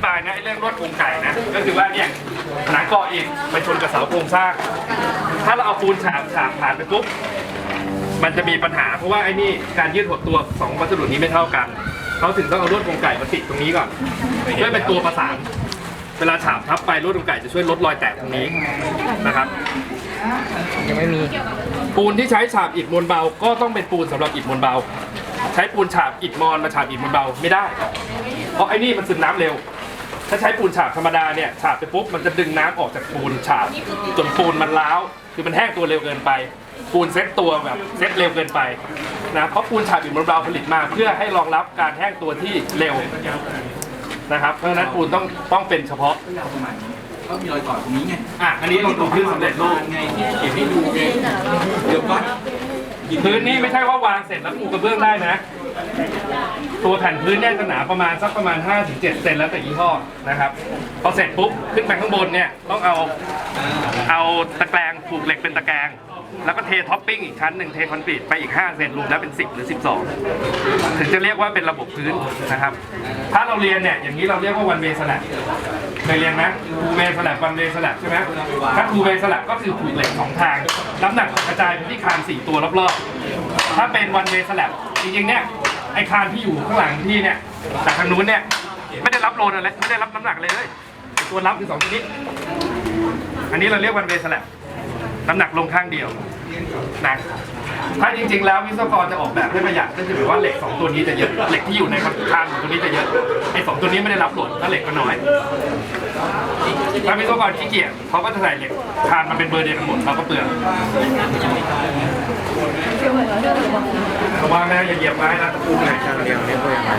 ธิบายนะไอ้เรื่องลวดโครงไก่นะ ก็คือว่าเนี่ยหนังก่ออิฐไปชนกับเสาโครงสร้าง ถ้าเราเอาปูนฉาบฉาบผ่านไปปุ๊บมันจะมีปัญหาเพราะว่าไอ้นี่การยืดหดตัวสองวัสดุนี้ไม่เท่ากันเขาถึงต้องเอาลวดโครงไก่มาติดตรงนี้ก่อนเพื่อเป็นตัวประสานเวลาฉาบทับไปลวดโครงไก่จะช่วยลดรอยแตกตรงนี้นะครับ ยังไม่มี ปูนที่ใช้ฉาบอิฐมวลเบา ก็ต้องเป็นปูนสำหรับอิฐมวลเบา ใช้ปูนฉาบอิฐมอนมาฉาบอิฐมวลเบาไม่ได้ เพราะไอ้นี่มันซึมน้ำเร็ว ถ้าใช้ปูนฉาบธรรมดาเนี่ยฉาบไปปุ๊บมันจะดึงน้ำออกจากปูนฉาบจนปูนมันร้าวคือมันแห้งตัวเร็วเกินไป ปูนเซ็ตตัวแบบเซ็ตเร็วเกินไปนะเพราะปูนฉาบอิฐมวลเบาผลิตมา เพื่อให้รองรับการแห้งตัวที่เร็วนะครับเพราะฉะนั้นปูนต้องต้องเป็นเฉพาะก็มีรอยต่อตรงนี้ไงอะอันนี้เราดูพื้นสำเร็จรูปไงที่เก็บให้ดูไงเดี๋ยวก่อน พื้นนี่ไม่ใช่ว่าวางเสร็จแล้วปูกระเบื้องได้นะ ตัวแผ่นพื้นเนี่ยจะหนาประมาณสักประมาณ 5-7เซนแล้วแต่ยี่ห้อนะครับพอเสร็จปุ๊บขึ้นไปข้างบนเนี่ยต้องเอาเอาตะแกรงผูกเหล็กเป็นตะแกรงแล้วก็เทท็อปปิ้งอีกชั้นหนึ่งเทคอนกรีตไปอีก 5 เซนรวมแล้วเป็น 10 หรือ 12 ถึงจะเรียกว่าเป็นระบบพื้นนะครับ ถ้าเราเรียนเนี่ยอย่างนี้เราเรียกว่าวันเวสลับเคยเรียนไหมทูเวสลับวันเวสลับใช่ไหมถ้าทูเวสลับก็คือผูกเหล็กสองทาง น้ำหนักกระจายไปที่คานสี่ตัวรอบๆถ้าเป็นวันเวสลับจริงๆเนี่ยไอคานที่อยู่ข้างหลังที่เนี่ยจากทางนู้นเนี่ยไม่ได้รับโลนอะไรไม่ได้รับน้ำหนักเลยเลยตัวรับคือสองชนิดอันนี้เราเรียกวันเวสลับน้ำหนักลงข้างเดียวนะถ้าจริง ๆ แล้ววิศวกรจะออกแบบให้ประหยัดก็คือหมายว่าเหล็กสองตัวนี้จะเยอะเหล็กที่อยู่ในคานตัวนี้จะเยอะไอ้สองตัวนี้ไม่ได้รับโหลดแล้วเหล็กก็น้อย ถ้าวิศวกรขี้เกียจเขาก็จะใส่เหล็กทานมันเป็นเบอร์เดียวกันหมดเราก็เปลืองระวังนะอย่าเหยียบไม้นะตะปูไหนทางเดียวเรียกว่ายังไง